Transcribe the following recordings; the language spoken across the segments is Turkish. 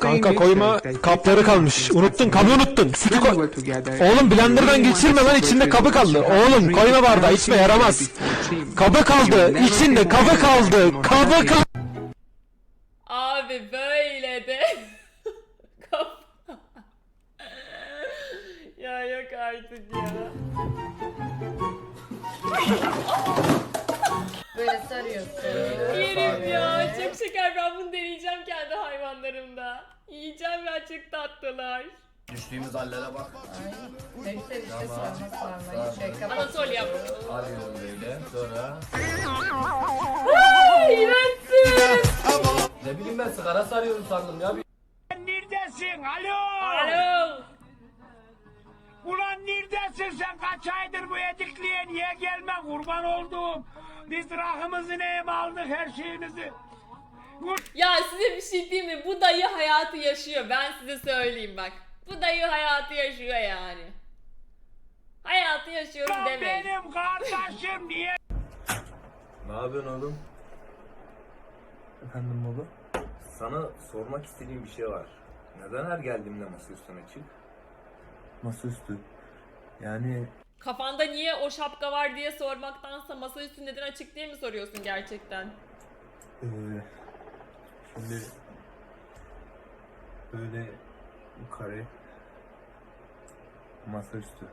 Kanka koyma kapları kalmış. Unuttun kabı unuttun. Sütü koy. Oğlum blenderdan geçirme lan içinde kabı kaldı. Oğlum koyma bardağı içme yaramaz. Kabı kaldı. içinde kabı kaldı. Kabı kaldı. Yerim ya çok şeker ben bunu deneyeceğim kendi hayvanlarımda. Yiyeceğim ya çok tatlılar. Düştüğümüz hallere bak. Ay. Ne güzel işte sarma sarma. Şey kapat. Anatolia. Arıyorum böyle. Sonra İğrençsin. ne bileyim ben sigara sarıyorum sandım ya. Neredesin? Alo! Alo. Ulan neredesin sen? Kaç aydır bu edikliğe niye gelme kurban oldum? Biz rahımızı neyim aldık her şeyimizi. Ya size bir şey diyeyim mi? Bu dayı hayatı yaşıyor. Ben size söyleyeyim bak. Bu dayı hayatı yaşıyor yani. Hayatı yaşıyorum Ulan demeyin. benim kardeşim niye Ne yapıyorsun oğlum? Efendim baba? Sana sormak istediğim bir şey var. Neden her geldiğimde masa üstüne çık? Masaüstü. Yani Kafanda niye o şapka var diye sormaktansa masaüstü neden açık diye mi soruyorsun gerçekten? eee şimdi böyle kare masaüstü.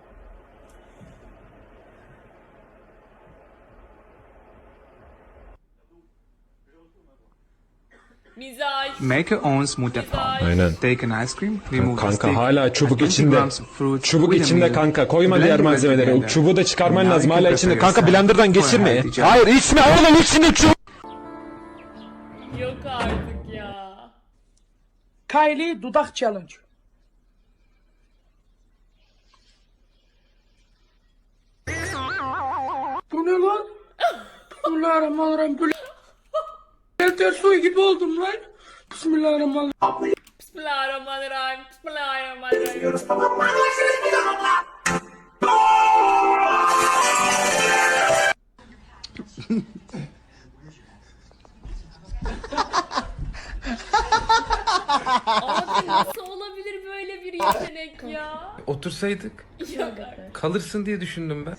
Mizaj. Maker owns Mutterfarm. Mizaj. Aynen. Take an ice cream, remove the Kanka stick, hala çubuk add 20 içinde. grams of fruit Çubuk içinde kanka. Koyma diğer malzemeleri. O çubuğu da çıkarman lazım hala içinde. Kanka blenderdan geçirme. Hayır içme oğlum içinde çubuk. Yok artık ya. Kylie dudak challenge. Bu ne lan? Bismillahirrahmanirrahim. Böyle Elter suyu gibi oldum lan. Bismillahirrahmanirrahim. Bismillahirrahmanirrahim. Bismillahirrahmanirrahim. Abi nasıl olabilir böyle bir yetenek ya? Otursaydık Yok artık. kalırsın diye düşündüm ben.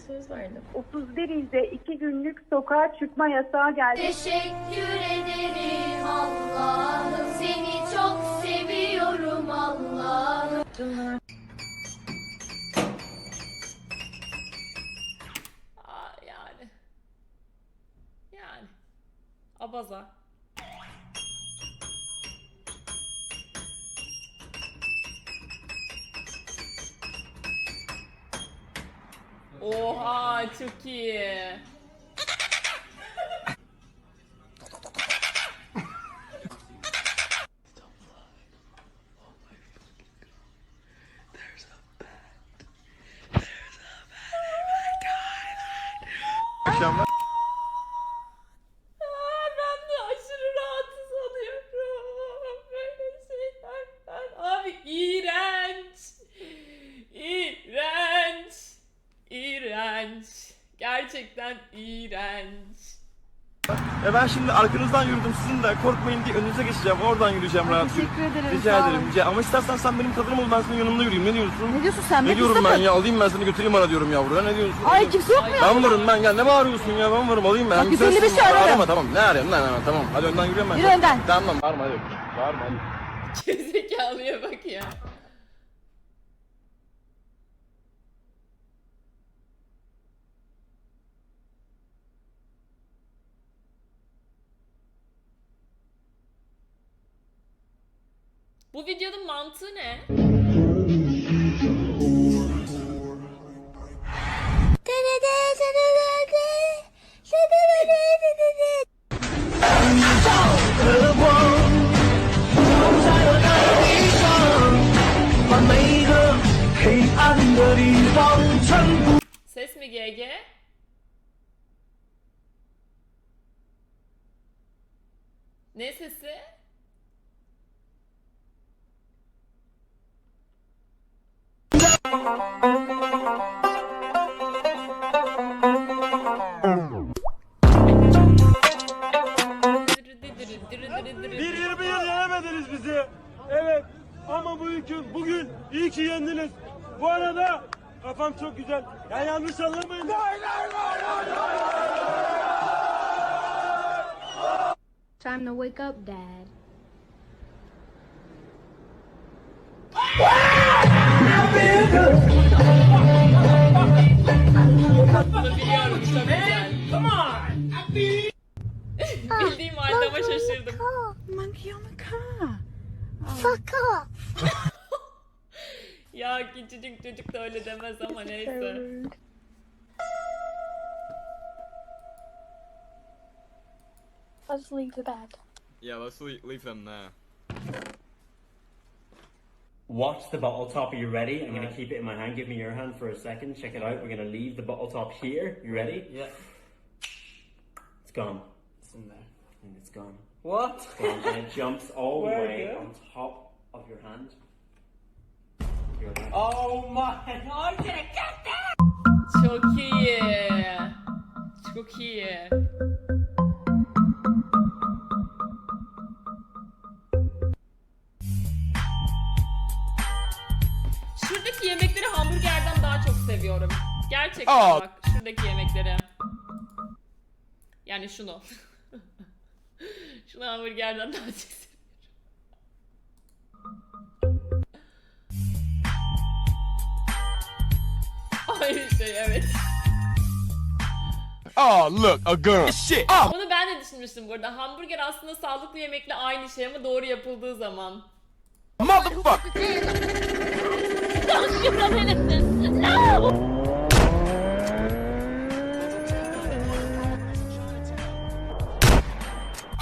Söz verdim. 31 ilde 2 günlük sokağa çıkma yasağı geldi. Teşekkür ederim Allah'ım seni çok seviyorum Allah'ım. Yani. Yani. Abaza. Oha çok iyi. Ya ben şimdi arkanızdan yürüdüm sizin de korkmayın diye önünüze geçeceğim. Oradan yürüyeceğim rahat. Teşekkür ederim. Rica ederim. Rica. Ama istersen sen benim kadınım ol ben senin yanında yürüyeyim. Ne diyorsun? Ne diyorsun sen? Ne diyorum ben ya? Alayım ben seni götüreyim bana diyorum yavru. Ya ne diyorsun? Ay kimse yok mu ya? Ben varım ben. Ya ne bağırıyorsun ya? Ben varım alayım ben. Bak, Hem 155 sensin, ararım. Arama tamam. Ne arayayım? Ne ne ne tamam. Hadi önden yürüyorum ben. Yürü önden. Tamam bağırma hadi. Bağırma hadi. Gerizekalıya bak ya. Bu videonun mantığı ne? Ses mi GG? Bir 20 yıl yenemediniz bizi. Evet. Selamünaleyküm. Bugün iyi ki yendiniz. Bu arada kafam çok güzel. Ya yanlış anlamayın. Time to wake up, Dad. Bunu biliyorum çok güzel. Bildiğim halde şaşırdım. ya küçücük çocuk da öyle demez ama neyse. Let's leave the bed. Yeah, let's leave them there. Watch the bottle top. Are you ready? I'm gonna keep it in my hand. Give me your hand for a second. Check it out. We're gonna leave the bottle top here. You ready? Yeah. It's gone. It's in there. And it's gone. What? It's gone. and it jumps all the way on top of your hand. Your hand. Oh my! I'm gonna get that! Çok iyi. Çok iyi. Seviyorum. Gerçekten bak şuradaki yemekleri. Yani şunu. şunu hamburgerden daha çok seviyorum. Aynı şey evet. Oh, look, a girl. Shit. Onu ben de düşünmüştüm bu arada. Hamburger aslında sağlıklı yemekle aynı şey ama doğru yapıldığı zaman. Motherfucker. Oh, fuck.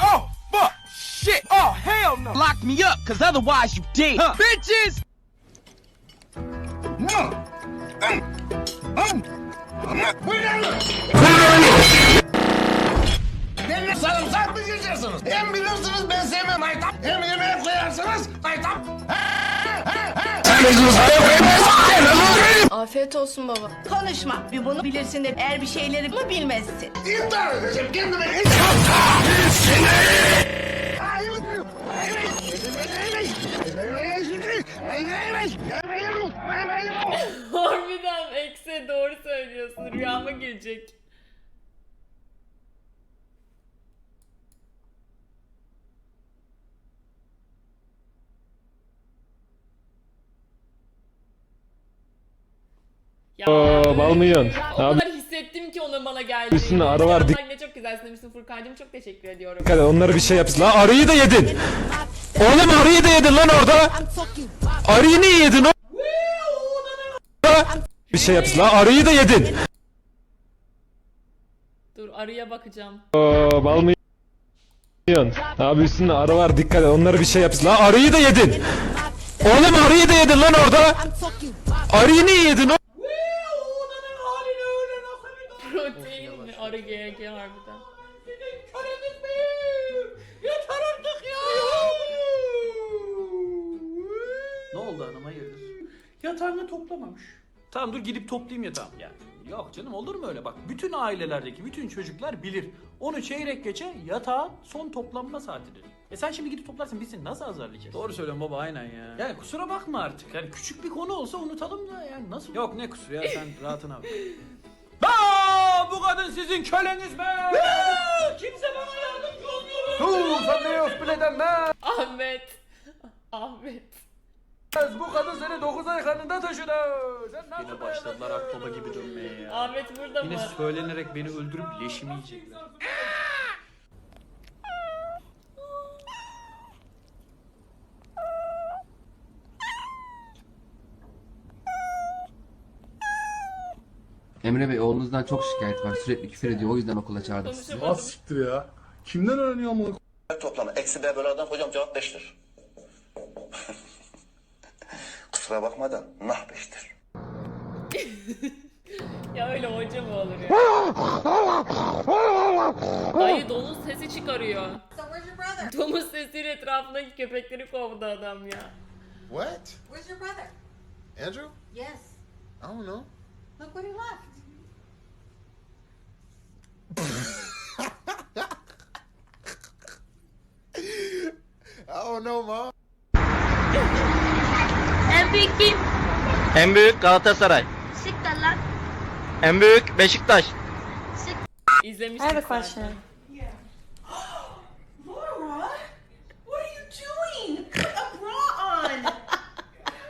Oh fuck shit. Oh, hell no. Lock me up, cause otherwise you dead. huh? Bitches. Sarımsak mı geçiyorsunuz? Hem bilirsiniz ben sevmem aytap. Hem yemeğe koyarsınız aytap. Afiyet olsun baba. Konuşma. Bir bunu bilirsin de eğer bir şeyleri mi bilmezsin. İntihar edeceğim kendime. Harbiden ekse doğru söylüyorsun. Rüyama girecek. Ya, balmıyorsun. ya o kadar hissettim ki onun bana geldiğini. Üstünde arı var, Ne çok güzelsin demişsin Furkan'cığım çok teşekkür ediyorum. Hadi onları bir şey yapsın. Lan arıyı da yedin. Oğlum arıyı da yedin lan orada. Arıyı niye yedin o? Bir şey yapsın. Lan arıyı da yedin. Dur arıya bakacağım. Balmıyorsun. Abi üstünde arı var dikkat et. Onları bir şey yapsın. Lan arıyı da yedin. Oğlum arıyı da yedin lan orada. Arıyı niye yedin o? Protein mi? Arı GG harbiden. Ne oldu hanım hayırdır? Yatağını toplamamış. Tamam dur gidip toplayayım yatağım. Ya yok canım olur mu öyle bak. Bütün ailelerdeki bütün çocuklar bilir. Onu çeyrek geçe yatağın son toplanma saatidir. E sen şimdi gidip toplarsın biz seni nasıl azarlayacağız? Doğru söylüyorsun baba aynen ya. Yani kusura bakma artık. Yani küçük bir konu olsa unutalım da yani nasıl? Yok ne kusuru ya sen rahatına bak. Bu kadın sizin köleniz mi? Kimse bana yardımcı olmuyor. Dur, sen ne yok be? Ahmet. Ahmet. Bu kadın seni 9 ay karnında taşıdı. Sen Yine başladılar akbaba gibi dönmeye ya. Ahmet burada mı? Yine söylenerek beni öldürüp leşimi yiyecekler. Emre Bey oğlunuzdan çok şikayet var. Sürekli küfür ediyor. O yüzden okula çağırdım sizi. Konuşamadım. siktir ya. Kimden öğreniyor ama? Toplama. Eksi B bölü A'dan hocam cevap 5'tir. Kusura bakma da nah 5'tir. Ya öyle hoca mı olur ya? Dayı domuz sesi çıkarıyor. Domuz sesiyle etrafındaki köpekleri kovdu adam ya. What? Where's your brother? Andrew? Yes. I don't know. Look what he left. I don't know, mom. En büyük kim? En büyük Galatasaray. Siktir lan. En büyük Beşiktaş. İzlemiştik zaten. Laura, what are you doing? Put a bra on.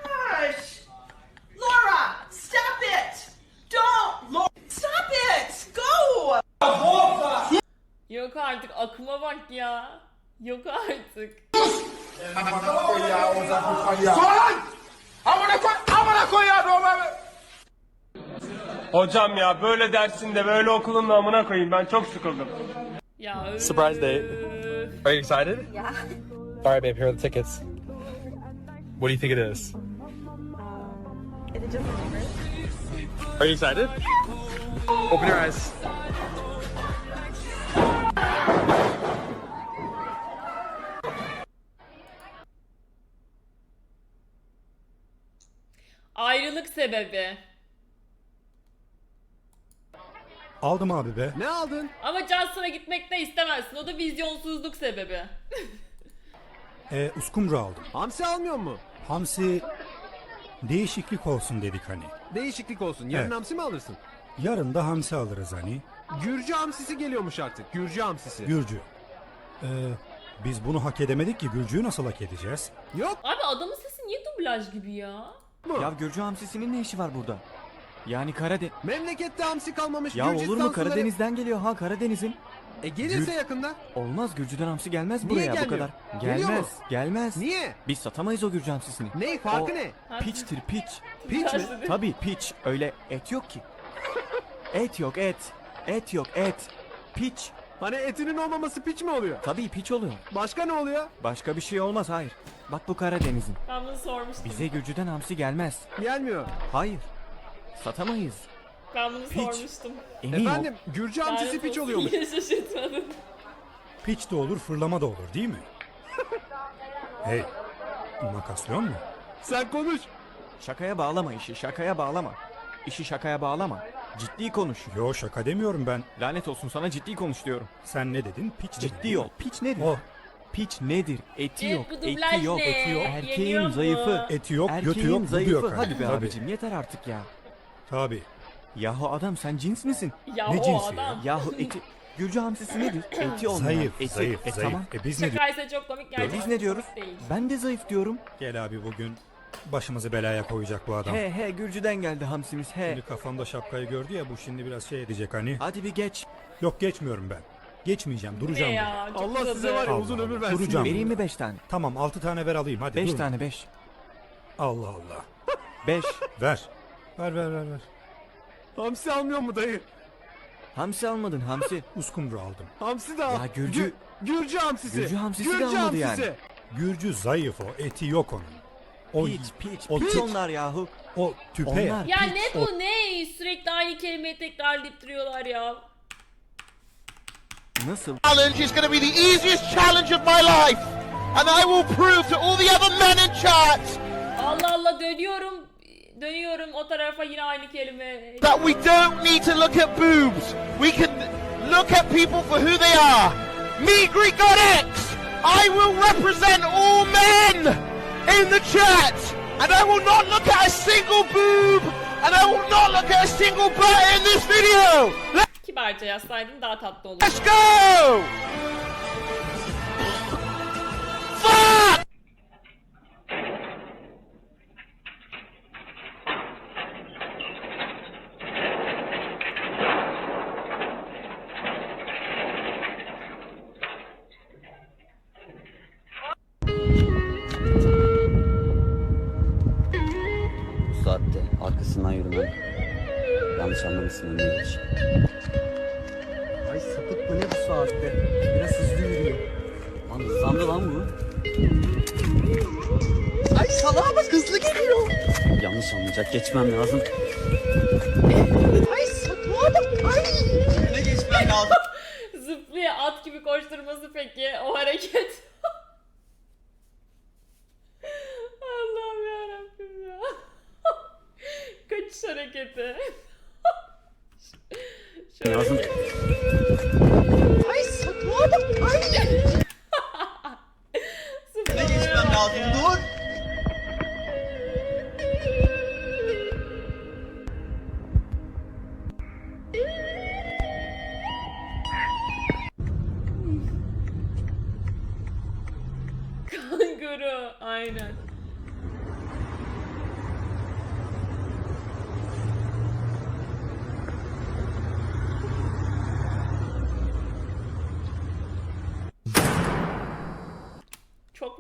Gosh. Laura, stop it. Don't. Laura, stop it. Go. Yok artık akıma bak ya. Yok artık. Hocam ya böyle dersinde böyle okulun namına koyayım ben çok sıkıldım. Ya öf. Surprise date. Are you excited? Yeah. Alright babe, here are the tickets. What do you think it is? Is it just a number? Are you excited? Open your eyes. Sebebi. Aldım abi be. Ne aldın? Ama Johnson'a gitmek de istemezsin. O da vizyonsuzluk sebebi. E, uskumru aldım. Hamsi almıyor mu? Hamsi değişiklik olsun dedik hani. Değişiklik olsun. Yarın Evet. hamsi mi alırsın? Yarın da hamsi alırız hani. Gürcü hamsisi geliyormuş artık. Gürcü hamsisi. Gürcü. Ee, biz bunu hak edemedik ki Gürcü'yü nasıl hak edeceğiz? Yok. Abi adamın sesi niye dublaj gibi ya? Ya Gürcü hamsisinin ne işi var burada? Yani Karadeniz... Memlekette hamsi kalmamış. Ya olur mu Karadeniz'den geliyor ha Karadeniz'in. E gelirse Gür- yakında. Olmaz Gürcü'den hamsi gelmez Niye buraya bu gelmiyor? kadar. Geliyor Gelmez. mu? Gelmez. Niye? Biz satamayız o Gürcü hamsisini. Ne? Farkı O- ne? Piçtir piç. Piç mi? Tabii piç. Öyle et yok ki. Et yok et. Et yok et. Piç. Hani etinin olmaması piç mi oluyor? Tabii piç oluyor. Başka ne oluyor? Başka bir şey olmaz hayır. Bak bu Karadeniz'in. Ben bunu sormuştum. Bize Gürcü'den hamsi gelmez. Gelmiyor. Hayır. Satamayız. Ben bunu Piç. sormuştum. Emin Efendim Gürcü hamsisi piç oluyormuş. Yine şaşırtmadın. Piç de olur, fırlama da olur değil mi? hey, makasyon mu? Sen konuş. Şakaya bağlama işi, şakaya bağlama. İşi şakaya bağlama. Ciddi konuş. Yo şaka demiyorum ben. Lanet olsun sana ciddi konuş diyorum. Sen ne dedin? Piç dedin, Ciddi ol. Piç nedir? O Piç nedir? Eti Evet, yok, bu dublaj eti yok, ne? eti yok. Yeniyor Erkeğin mu? zayıfı. eti yok, Erkeğin götü yok, budu zayıfı. yok. Hadi be Tabii, abicim yeter artık ya. Tabii. Yahu adam sen cins misin? Ya Ne o cinsi adam. Yahu eti... Gürcü hamsisi nedir? Eti olmayan. Zayıf, eti. zayıf, E, zayıf. tamam. E biz ne diyoruz? Şakaysa çok komik gerçekten. Biz ne diyoruz? Değil. Ben de zayıf diyorum. Gel abi bugün başımızı belaya koyacak bu adam. He he Gürcü'den geldi hamsimiz he. Şimdi kafamda şapkayı gördü ya bu şimdi biraz şey edecek hani. Hadi bir geç. Yok geçmiyorum ben. Geçmeyeceğim, duracağım. burada. ya? Çok Allah uzadı. size var ya Allah uzun ömür versin. Duracağım. Vereyim mi beş tane? Tamam 6 tane ver alayım hadi. Beş dur. tane beş. Allah Allah. Beş. Ver. Ver ver ver ver. Hamsi almıyor mu dayı? Hamsi almadın hamsi. Uskumru aldım. Hamsi de al. Ya Gürcü- Gü- Gürcü hamsisi. Gürcü hamsisi de Gürcü almadı yani. hamsisi. Gürcü zayıf o. Eti yok onun. O, Piç piç o, piç onlar yahu. o tüpe ya. Onlar. Ya Piç. ne bu ne? Sürekli aynı kelimeyi tekrarlayıp duruyorlar ya. Nasıl? challenge is going to be the easiest challenge of my life. And I will prove to all the other men in chat Allah Allah dönüyorum. Dönüyorum o tarafa yine aynı kelime. that we don't need to look at boobs. We can look at people for who they are. Me, Greek God X, I will represent all men in the chat. And I will not look at a single boob. And I will not look at a single butt in this video. Kibarca yazsaydın daha tatlı olurdu. Let's go! Fuck! Bu saatte arkasından yürümen. Yanlış anlamışsın önüne geç. Ay sapık bu ne bu saatte? Biraz hızlı yürüyor. Lan hızlandı lan bu. Ay salağa bak hızlı geliyor. Yanlış anlayacak geçmem lazım. Ay sapığa bak ay. Ne geçmem lazım? Zıplıyor at gibi koşturması peki o hareket. şöreketi. Şöyle.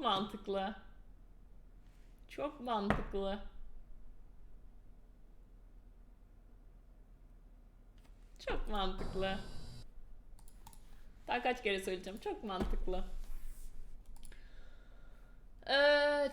Mantıklı. Çok mantıklı. Çok mantıklı. Daha kaç kere söyleyeceğim. Çok mantıklı. Ee,